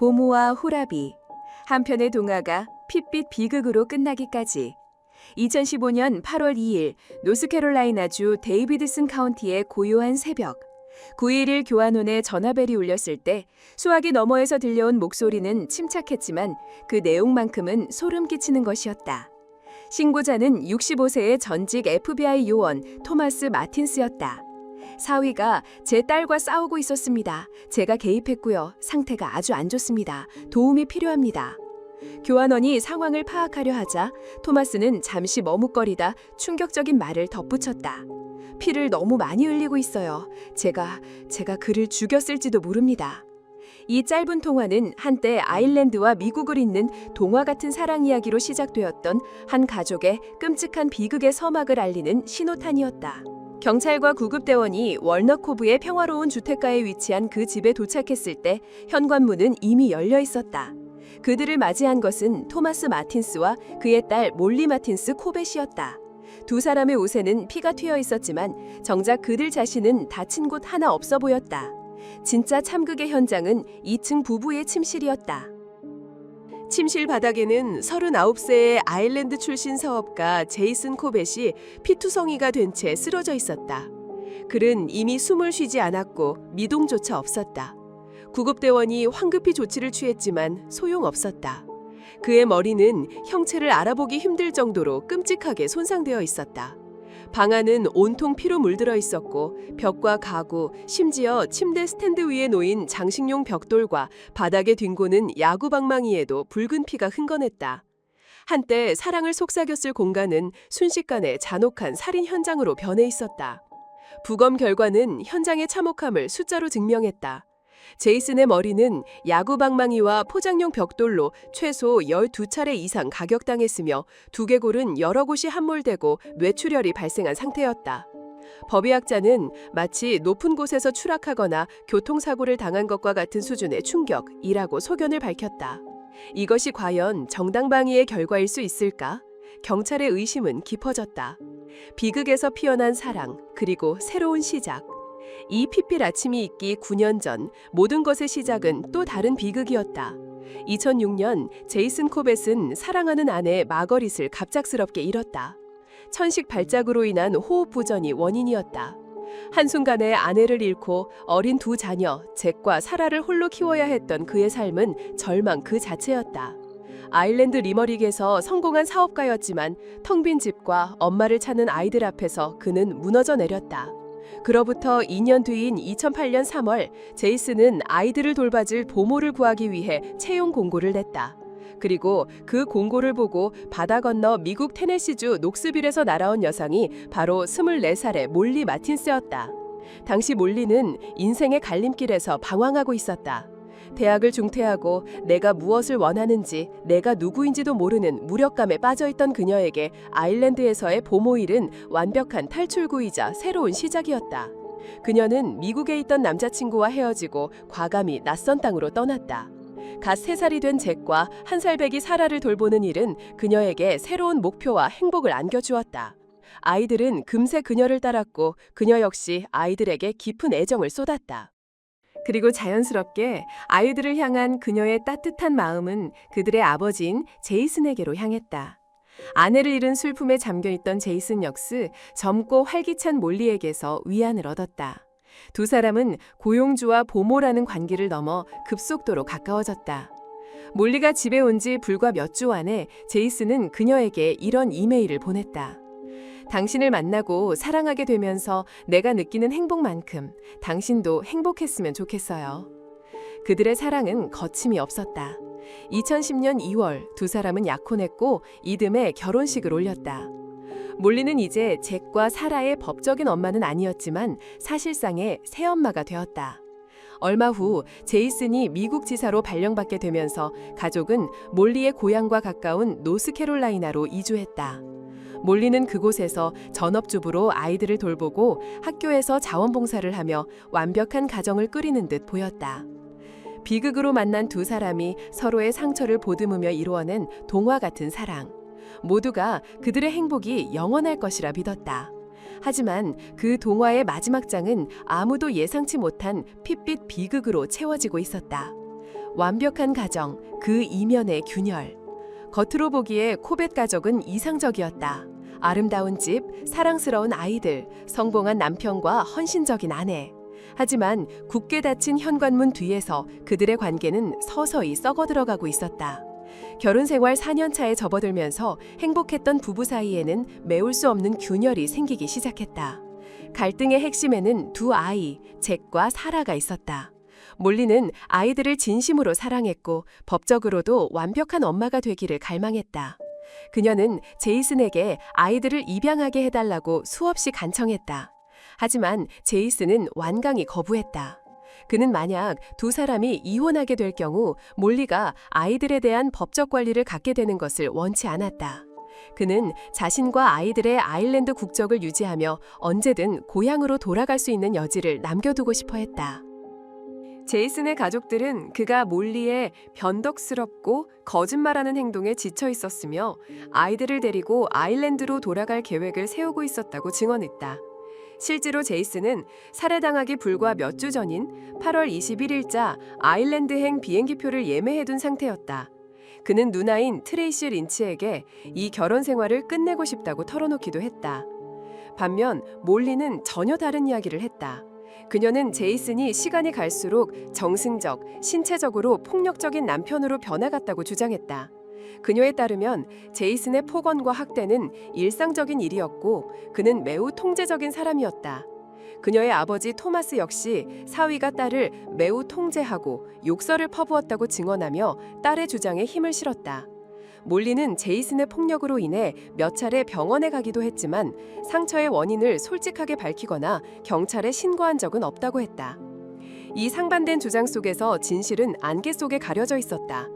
보모와 호라비, 한편의 동화가 핏빛 비극으로 끝나기까지 2015년 8월 2일 노스캐롤라이나주 데이비드슨 카운티의 고요한 새벽 911 교환원에 전화벨이 울렸을 때 수화기 너머에서 들려온 목소리는 침착했지만 그 내용만큼은 소름 끼치는 것이었다. 신고자는 65세의 전직 FBI 요원 토마스 마틴스였다. 사위가 제 딸과 싸우고 있었습니다. 제가 개입했고요. 상태가 아주 안 좋습니다. 도움이 필요합니다. 교환원이 상황을 파악하려 하자 토마스는 잠시 머뭇거리다 충격적인 말을 덧붙였다. 피를 너무 많이 흘리고 있어요. 제가 제가 그를 죽였을지도 모릅니다. 이 짧은 통화는 한때 아일랜드와 미국을 잇는 동화 같은 사랑 이야기로 시작되었던 한 가족의 끔찍한 비극의 서막을 알리는 신호탄이었다. 경찰과 구급대원이 월너코브의 평화로운 주택가에 위치한 그 집에 도착했을 때 현관문은 이미 열려 있었다. 그들을 맞이한 것은 토마스 마틴스와 그의 딸 몰리 마틴스 코벳이었다. 두 사람의 옷에는 피가 튀어 있었지만 정작 그들 자신은 다친 곳 하나 없어 보였다. 진짜 참극의 현장은 2층 부부의 침실이었다. 침실 바닥에는 39세의 아일랜드 출신 사업가 제이슨 코벳이 피투성이가 된 채 쓰러져 있었다. 그는 이미 숨을 쉬지 않았고 미동조차 없었다. 구급대원이 황급히 조치를 취했지만 소용없었다. 그의 머리는 형체를 알아보기 힘들 정도로 끔찍하게 손상되어 있었다. 방 안은 온통 피로 물들어 있었고 벽과 가구, 심지어 침대 스탠드 위에 놓인 장식용 벽돌과 바닥에 뒹고는 야구 방망이에도 붉은 피가 흥건했다. 한때 사랑을 속삭였을 공간은 순식간에 잔혹한 살인 현장으로 변해 있었다. 부검 결과는 현장의 참혹함을 숫자로 증명했다. 제이슨의 머리는 야구 방망이와 포장용 벽돌로 최소 12차례 이상 가격당했으며 두개골은 여러 곳이 함몰되고 뇌출혈이 발생한 상태였다. 법의학자는 마치 높은 곳에서 추락하거나 교통사고를 당한 것과 같은 수준의 충격이라고 소견을 밝혔다. 이것이 과연 정당방위의 결과일 수 있을까? 경찰의 의심은 깊어졌다. 비극에서 피어난 사랑, 그리고 새로운 시작. 이 핏빛 아침이 있기 9년 전 모든 것의 시작은 또 다른 비극이었다. 2006년 제이슨 코벳은 사랑하는 아내 마거릿을 갑작스럽게 잃었다. 천식 발작으로 인한 호흡 부전이 원인이었다. 한순간에 아내를 잃고 어린 두 자녀, 잭과 사라를 홀로 키워야 했던 그의 삶은 절망 그 자체였다. 아일랜드 리머릭에서 성공한 사업가였지만 텅 빈 집과 엄마를 찾는 아이들 앞에서 그는 무너져 내렸다. 그로부터 2년 뒤인 2008년 3월 제이슨은 아이들을 돌봐줄 보모를 구하기 위해 채용 공고를 냈다. 그리고 그 공고를 보고 바다 건너 미국 테네시주 녹스빌에서 날아온 여성이 바로 24살의 몰리 마틴스였다. 당시 몰리는 인생의 갈림길에서 방황하고 있었다. 대학을 중퇴하고 내가 무엇을 원하는지 내가 누구인지도 모르는 무력감에 빠져있던 그녀에게 아일랜드에서의 보모일은 완벽한 탈출구이자 새로운 시작이었다. 그녀는 미국에 있던 남자친구와 헤어지고 과감히 낯선 땅으로 떠났다. 갓 세살이 된 잭과 한 살배기 사라를 돌보는 일은 그녀에게 새로운 목표와 행복을 안겨주었다. 아이들은 금세 그녀를 따랐고 그녀 역시 아이들에게 깊은 애정을 쏟았다. 그리고 자연스럽게 아이들을 향한 그녀의 따뜻한 마음은 그들의 아버지인 제이슨에게로 향했다. 아내를 잃은 슬픔에 잠겨 있던 제이슨 역스 젊고 활기찬 몰리에게서 위안을 얻었다. 두 사람은 고용주와 보모라는 관계를 넘어 급속도로 가까워졌다. 몰리가 집에 온 지 불과 몇 주 안에 제이슨은 그녀에게 이런 이메일을 보냈다. 당신을 만나고 사랑하게 되면서 내가 느끼는 행복만큼 당신도 행복했으면 좋겠어요. 그들의 사랑은 거침이 없었다. 2010년 2월 두 사람은 약혼했고 이듬해 결혼식을 올렸다. 몰리는 이제 잭과 사라의 법적인 엄마는 아니었지만 사실상의 새엄마가 되었다. 얼마 후 제이슨이 미국 지사로 발령받게 되면서 가족은 몰리의 고향과 가까운 노스캐롤라이나로 이주했다. 몰리는 그곳에서 전업주부로 아이들을 돌보고 학교에서 자원봉사를 하며 완벽한 가정을 꾸리는 듯 보였다. 비극으로 만난 두 사람이 서로의 상처를 보듬으며 이루어낸 동화 같은 사랑. 모두가 그들의 행복이 영원할 것이라 믿었다. 하지만 그 동화의 마지막 장은 아무도 예상치 못한 핏빛 비극으로 채워지고 있었다. 완벽한 가정, 그 이면의 균열. 겉으로 보기에 코벳 가족은 이상적이었다. 아름다운 집, 사랑스러운 아이들, 성공한 남편과 헌신적인 아내. 하지만 굳게 닫힌 현관문 뒤에서 그들의 관계는 서서히 썩어 들어가고 있었다. 결혼 생활 4년 차에 접어들면서 행복했던 부부 사이에는 메울 수 없는 균열이 생기기 시작했다. 갈등의 핵심에는 두 아이, 잭과 사라가 있었다. 몰리는 아이들을 진심으로 사랑했고 법적으로도 완벽한 엄마가 되기를 갈망했다. 그녀는 제이슨에게 아이들을 입양하게 해달라고 수없이 간청했다. 하지만 제이슨은 완강히 거부했다. 그는 만약 두 사람이 이혼하게 될 경우 몰리가 아이들에 대한 법적 관리를 갖게 되는 것을 원치 않았다. 그는 자신과 아이들의 아일랜드 국적을 유지하며 언제든 고향으로 돌아갈 수 있는 여지를 남겨두고 싶어 했다. 제이슨의 가족들은 그가 몰리의 변덕스럽고 거짓말하는 행동에 지쳐 있었으며 아이들을 데리고 아일랜드로 돌아갈 계획을 세우고 있었다고 증언했다. 실제로 제이슨은 살해당하기 불과 몇 주 전인 8월 21일자 아일랜드행 비행기표를 예매해둔 상태였다. 그는 누나인 트레이시 린치에게 이 결혼 생활을 끝내고 싶다고 털어놓기도 했다. 반면 몰리는 전혀 다른 이야기를 했다. 그녀는 제이슨이 시간이 갈수록 정승적, 신체적으로 폭력적인 남편으로 변해갔다고 주장했다. 그녀에 따르면 제이슨의 폭언과 학대는 일상적인 일이었고 그는 매우 통제적인 사람이었다. 그녀의 아버지 토마스 역시 사위가 딸을 매우 통제하고 욕설을 퍼부었다고 증언하며 딸의 주장에 힘을 실었다. 몰리는 제이슨의 폭력으로 인해 몇 차례 병원에 가기도 했지만 상처의 원인을 솔직하게 밝히거나 경찰에 신고한 적은 없다고 했다. 이 상반된 주장 속에서 진실은 안개 속에 가려져 있었다.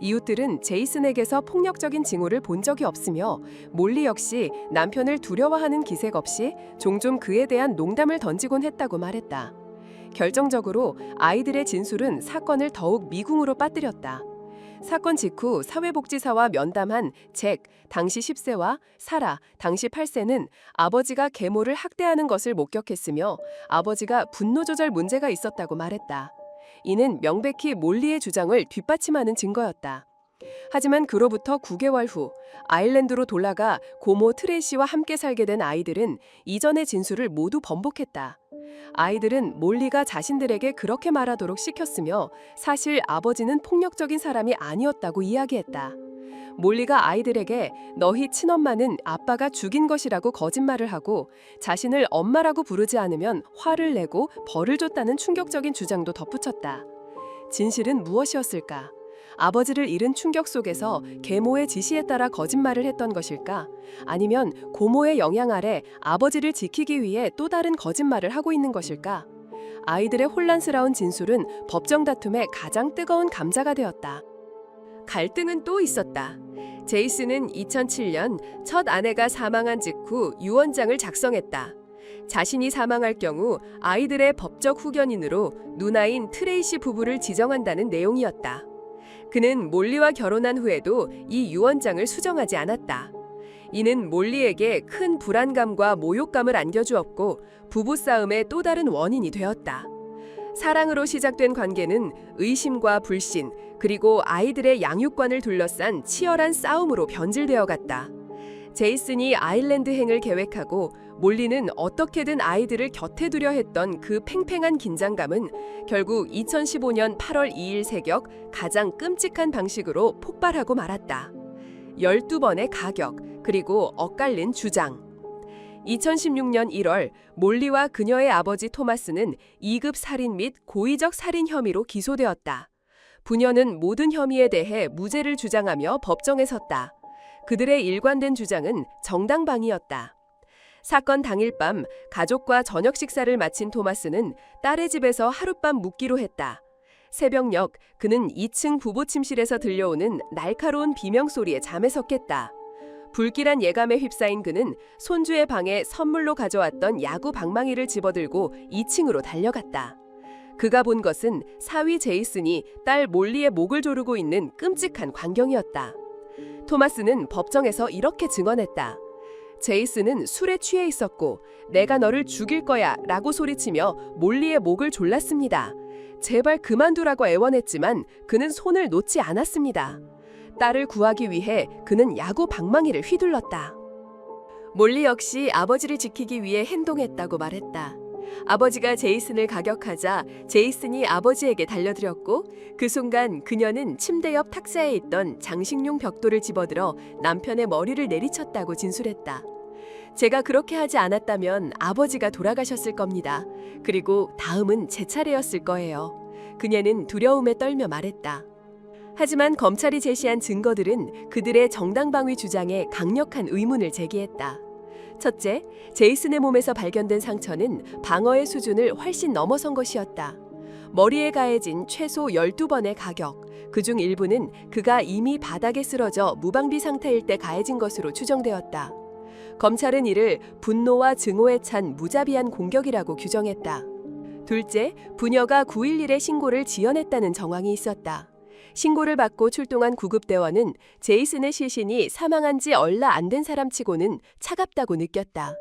이웃들은 제이슨에게서 폭력적인 징후를 본 적이 없으며 몰리 역시 남편을 두려워하는 기색 없이 종종 그에 대한 농담을 던지곤 했다고 말했다. 결정적으로 아이들의 진술은 사건을 더욱 미궁으로 빠뜨렸다. 사건 직후 사회복지사와 면담한 잭, 당시 10세와 사라, 당시 8세는 아버지가 계모를 학대하는 것을 목격했으며 아버지가 분노 조절 문제가 있었다고 말했다. 이는 명백히 몰리의 주장을 뒷받침하는 증거였다. 하지만 그로부터 9개월 후 아일랜드로 돌아가 고모 트레이시와 함께 살게 된 아이들은 이전의 진술을 모두 번복했다. 아이들은 몰리가 자신들에게 그렇게 말하도록 시켰으며 사실 아버지는 폭력적인 사람이 아니었다고 이야기했다. 몰리가 아이들에게 너희 친엄마는 아빠가 죽인 것이라고 거짓말을 하고 자신을 엄마라고 부르지 않으면 화를 내고 벌을 줬다는 충격적인 주장도 덧붙였다. 진실은 무엇이었을까? 아버지를 잃은 충격 속에서 계모의 지시에 따라 거짓말을 했던 것일까? 아니면 고모의 영향 아래 아버지를 지키기 위해 또 다른 거짓말을 하고 있는 것일까? 아이들의 혼란스러운 진술은 법정 다툼의 가장 뜨거운 감자가 되었다. 갈등은 또 있었다. 제이슨은 2007년 첫 아내가 사망한 직후 유언장을 작성했다. 자신이 사망할 경우 아이들의 법적 후견인으로 누나인 트레이시 부부를 지정한다는 내용이었다. 그는 몰리와 결혼한 후에도 이 유언장을 수정하지 않았다. 이는 몰리에게 큰 불안감과 모욕감을 안겨주었고 부부싸움의 또 다른 원인이 되었다. 사랑으로 시작된 관계는 의심과 불신, 그리고 아이들의 양육관을 둘러싼 치열한 싸움으로 변질되어 갔다. 제이슨이 아일랜드행을 계획하고 몰리는 어떻게든 아이들을 곁에 두려 했던 그 팽팽한 긴장감은 결국 2015년 8월 2일 새벽 가장 끔찍한 방식으로 폭발하고 말았다. 12번의 가격, 그리고 엇갈린 주장. 2016년 1월 몰리와 그녀의 아버지 토마스는 2급 살인 및 고의적 살인 혐의로 기소되었다. 부녀는 모든 혐의에 대해 무죄를 주장하며 법정에 섰다. 그들의 일관된 주장은 정당방위였다. 사건 당일 밤 가족과 저녁 식사를 마친 토마스는 딸의 집에서 하룻밤 묵기로 했다. 새벽녘 그는 2층 부부 침실에서 들려오는 날카로운 비명 소리에 잠에 섰겠다. 불길한 예감에 휩싸인 그는 손주의 방에 선물로 가져왔던 야구 방망이를 집어들고 2층으로 달려갔다. 그가 본 것은 사위 제이슨이 딸 몰리의 목을 조르고 있는 끔찍한 광경이었다. 토마스는 법정에서 이렇게 증언했다. 제이슨은 술에 취해 있었고 내가 너를 죽일 거야 라고 소리치며 몰리의 목을 졸랐습니다. 제발 그만두라고 애원했지만 그는 손을 놓지 않았습니다. 딸을 구하기 위해 그는 야구 방망이를 휘둘렀다. 몰리 역시 아버지를 지키기 위해 행동했다고 말했다. 아버지가 제이슨을 가격하자 제이슨이 아버지에게 달려들었고 그 순간 그녀는 침대 옆 탁자에 있던 장식용 벽돌을 집어들어 남편의 머리를 내리쳤다고 진술했다. 제가 그렇게 하지 않았다면 아버지가 돌아가셨을 겁니다. 그리고 다음은 제 차례였을 거예요. 그녀는 두려움에 떨며 말했다. 하지만 검찰이 제시한 증거들은 그들의 정당방위 주장에 강력한 의문을 제기했다. 첫째, 제이슨의 몸에서 발견된 상처는 방어의 수준을 훨씬 넘어선 것이었다. 머리에 가해진 최소 12번의 가격, 그중 일부는 그가 이미 바닥에 쓰러져 무방비 상태일 때 가해진 것으로 추정되었다. 검찰은 이를 분노와 증오에 찬 무자비한 공격이라고 규정했다. 둘째, 부녀가 911에 신고를 지연했다는 정황이 있었다. 신고를 받고 출동한 구급대원은 제이슨의 시신이 사망한 지 얼라 안된 사람치고는 차갑다고 느꼈다.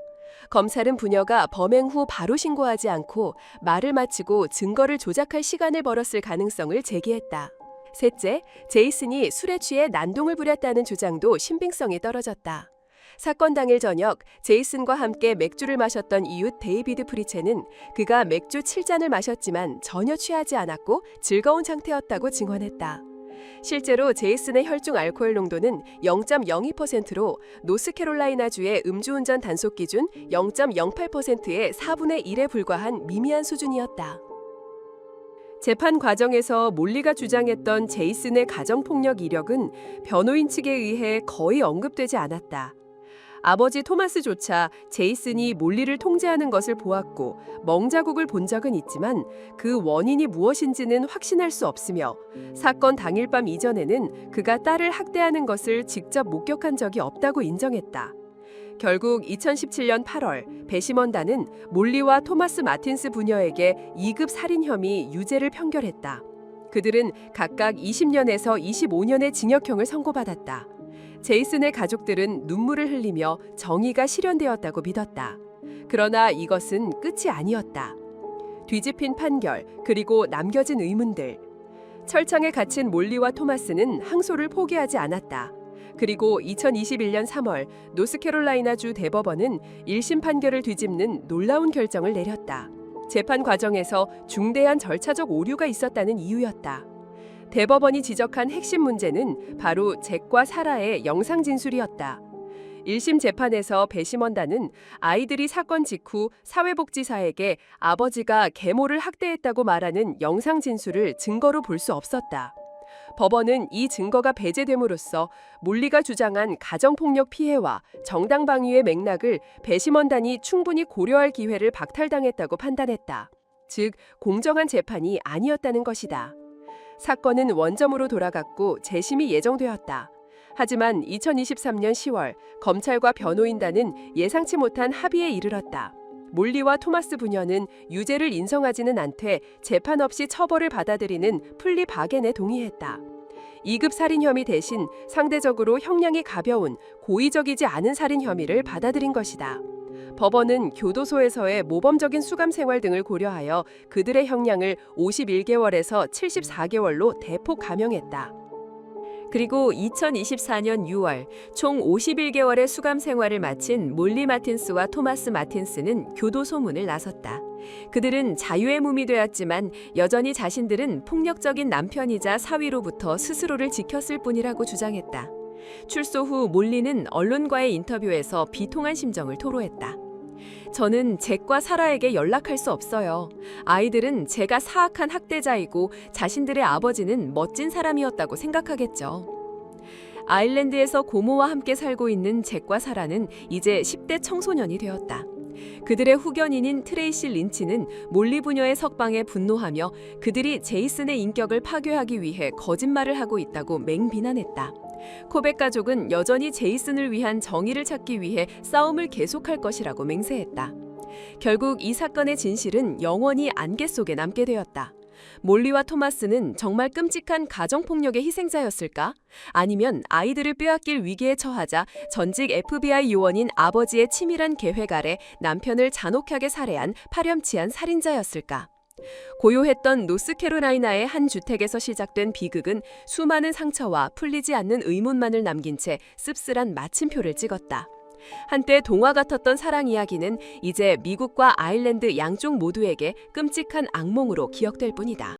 검찰은 부녀가 범행 후 바로 신고하지 않고 말을 마치고 증거를 조작할 시간을 벌었을 가능성을 제기했다. 셋째, 제이슨이 술에 취해 난동을 부렸다는 주장도 신빙성이 떨어졌다. 사건 당일 저녁 제이슨과 함께 맥주를 마셨던 이웃 데이비드 프리체는 그가 맥주 7잔을 마셨지만 전혀 취하지 않았고 즐거운 상태였다고 증언했다. 실제로 제이슨의 혈중 알코올 농도는 0.02%로 노스캐롤라이나주의 음주운전 단속 기준 0.08%의 4분의 1에 불과한 미미한 수준이었다. 재판 과정에서 몰리가 주장했던 제이슨의 가정폭력 이력은 변호인 측에 의해 거의 언급되지 않았다. 아버지 토마스조차 제이슨이 몰리를 통제하는 것을 보았고 멍자국을 본 적은 있지만 그 원인이 무엇인지는 확신할 수 없으며 사건 당일 밤 이전에는 그가 딸을 학대하는 것을 직접 목격한 적이 없다고 인정했다. 결국 2017년 8월 배심원단은 몰리와 토마스 마틴스 부녀에게 2급 살인 혐의 유죄를 평결했다. 그들은 각각 20년에서 25년의 징역형을 선고받았다. 제이슨의 가족들은 눈물을 흘리며 정의가 실현되었다고 믿었다. 그러나 이것은 끝이 아니었다. 뒤집힌 판결, 그리고 남겨진 의문들. 철창에 갇힌 몰리와 토마스는 항소를 포기하지 않았다. 그리고 2021년 3월 노스캐롤라이나주 대법원은 1심 판결을 뒤집는 놀라운 결정을 내렸다. 재판 과정에서 중대한 절차적 오류가 있었다는 이유였다. 대법원이 지적한 핵심 문제는 바로 잭과 사라의 영상 진술이었다. 1심 재판에서 배심원단은 아이들이 사건 직후 사회복지사에게 아버지가 계모를 학대했다고 말하는 영상 진술을 증거로 볼 수 없었다. 법원은 이 증거가 배제됨으로써 몰리가 주장한 가정폭력 피해와 정당방위의 맥락을 배심원단이 충분히 고려할 기회를 박탈당했다고 판단했다. 즉, 공정한 재판이 아니었다는 것이다. 사건은 원점으로 돌아갔고 재심이 예정되었다. 하지만 2023년 10월 검찰과 변호인단은 예상치 못한 합의에 이르렀다. 몰리와 토마스 부녀는 유죄를 인정하지는 않되 재판 없이 처벌을 받아들이는 플리 바겐에 동의했다. 2급 살인 혐의 대신 상대적으로 형량이 가벼운 고의적이지 않은 살인 혐의를 받아들인 것이다. 법원은 교도소에서의 모범적인 수감 생활 등을 고려하여 그들의 형량을 51개월에서 74개월로 대폭 감형했다. 그리고 2024년 6월 총 51개월의 수감 생활을 마친 몰리 마틴스와 토마스 마틴스는 교도 소문을 나섰다. 그들은 자유의 몸이 되었지만 여전히 자신들은 폭력적인 남편이자 사위로부터 스스로를 지켰을 뿐이라고 주장했다. 출소 후 몰리는 언론과의 인터뷰에서 비통한 심정을 토로했다. 저는 잭과 사라에게 연락할 수 없어요. 아이들은 제가 사악한 학대자이고 자신들의 아버지는 멋진 사람이었다고 생각하겠죠. 아일랜드에서 고모와 함께 살고 있는 잭과 사라는 이제 10대 청소년이 되었다. 그들의 후견인인 트레이시 린치는 몰리 부녀의 석방에 분노하며 그들이 제이슨의 인격을 파괴하기 위해 거짓말을 하고 있다고 맹비난했다. 코백 가족은 여전히 제이슨을 위한 정의를 찾기 위해 싸움을 계속할 것이라고 맹세했다. 결국 이 사건의 진실은 영원히 안개 속에 남게 되었다. 몰리와 토마스는 정말 끔찍한 가정폭력의 희생자였을까? 아니면 아이들을 빼앗길 위기에 처하자 전직 FBI 요원인 아버지의 치밀한 계획 아래 남편을 잔혹하게 살해한 파렴치한 살인자였을까? 고요했던 노스캐롤라이나의 한 주택에서 시작된 비극은 수많은 상처와 풀리지 않는 의문만을 남긴 채 씁쓸한 마침표를 찍었다. 한때 동화 같았던 사랑 이야기는 이제 미국과 아일랜드 양쪽 모두에게 끔찍한 악몽으로 기억될 뿐이다.